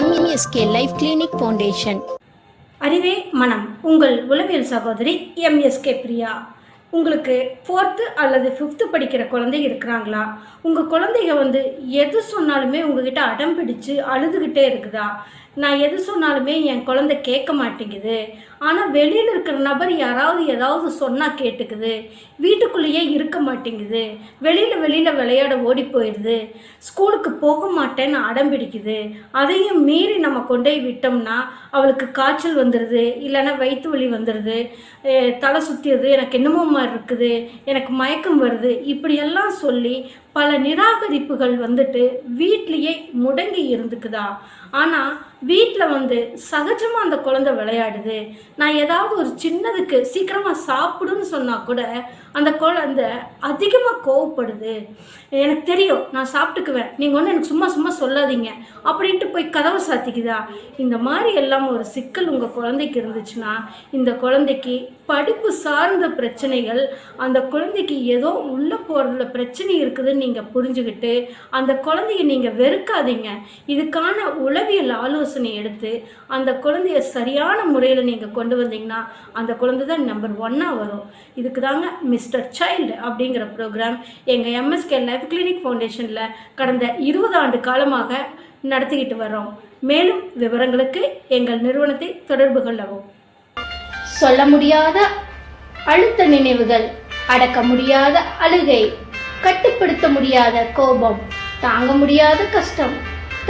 எம்இஎஸ்கே life clinic foundation அறிவே மனம். உங்கள் உளவியல் சகோதரி எம்எஸ்கே பிரியா. உங்களுக்கு ஃபோர்த்து அல்லது ஃபிஃப்த்து படிக்கிற குழந்தை இருக்கிறாங்களா? உங்கள் குழந்தைங்க வந்து எது சொன்னாலுமே உங்ககிட்ட அடம் பிடிச்சு அழுதுகிட்டே இருக்குதா? நான் எது சொன்னாலுமே என் குழந்தை கேட்க மாட்டேங்குது. ஆனால் வெளியில் இருக்கிற நபர் யாராவது ஏதாவது சொன்னால் கேட்டுக்குது. வீட்டுக்குள்ளேயே இருக்க மாட்டேங்குது. வெளியில் வெளியில் விளையாட ஓடி போயிடுது. ஸ்கூலுக்கு போக மாட்டேன்னு அடம் பிடிக்குது. அதையும் மீறி நம்ம கொண்டு போய் விட்டோம்னா அவளுக்கு காய்ச்சல் வந்துடுது இல்லைன்னா வயிற்று வலி வந்துடுது தலை சுற்றிடுது எனக்கு என்னமோ மாதிரி இருக்குது எனக்கு மயக்கம் வருது இப்படியெல்லாம் சொல்லி பல நிராகரிப்புகள் வந்துட்டு வீட்லேயே முடங்கி இருந்துக்குதா? ஆனால் வீட்டில் வந்து சகஜமாக அந்த குழந்தை விளையாடுது. நான் ஏதாவது ஒரு சின்னதுக்கு சீக்கிரமாக சாப்பிடுன்னு சொன்னால் கூட அந்த குழந்தை அதிகமாக கோவப்படுது. எனக்கு தெரியும் நான் சாப்பிட்டுக்குவேன். நீங்கள் ஒன்று எனக்கு சும்மா சும்மா சொல்லாதீங்க. அப்படின்ட்டு போய் கதவை சாத்திக்குதா? இந்த மாதிரி எல்லாம் ஒரு சிக்கல் உங்கள் குழந்தைக்கு இருந்துச்சுன்னா இந்த குழந்தைக்கு படிப்பு சார்ந்த பிரச்சனைகள் அந்த குழந்தைக்கு ஏதோ உள்ளே போகிறதுல பிரச்சனை இருக்குதுன்னு நீங்கள் புரிஞ்சுக்கிட்டு அந்த குழந்தைய நீங்கள் வெறுக்காதீங்க. இதுக்கான உளவியல் ஆலோசனை எடுத்து அந்த குழந்தைய சரியான முறையில் நீங்கள் கொண்டு வந்தீங்கன்னா அந்த குழந்தை தான் நம்பர் ஒன்னாக வரும். இதுக்கு தாங்க மிஸ்டர் சைல்டு அப்படிங்கிற ப்ரோக்ராம் எங்கள் எம்எஸ்கே லைஃப் கிளினிக் ஃபவுண்டேஷனில் கடந்த இருபது ஆண்டு காலமாக நடத்திக்கிட்டு வர்றோம். மேலும் விவரங்களுக்கு எங்கள் நிறுவனத்தை தொடர்பு கொள்ளவும். சொல்ல முடியாத அழுத்த நினைவுகள் அடக்க முடியாத அழுகை கட்டுப்படுத்த முடியாத கோபம் தாங்க முடியாத கஷ்டம்.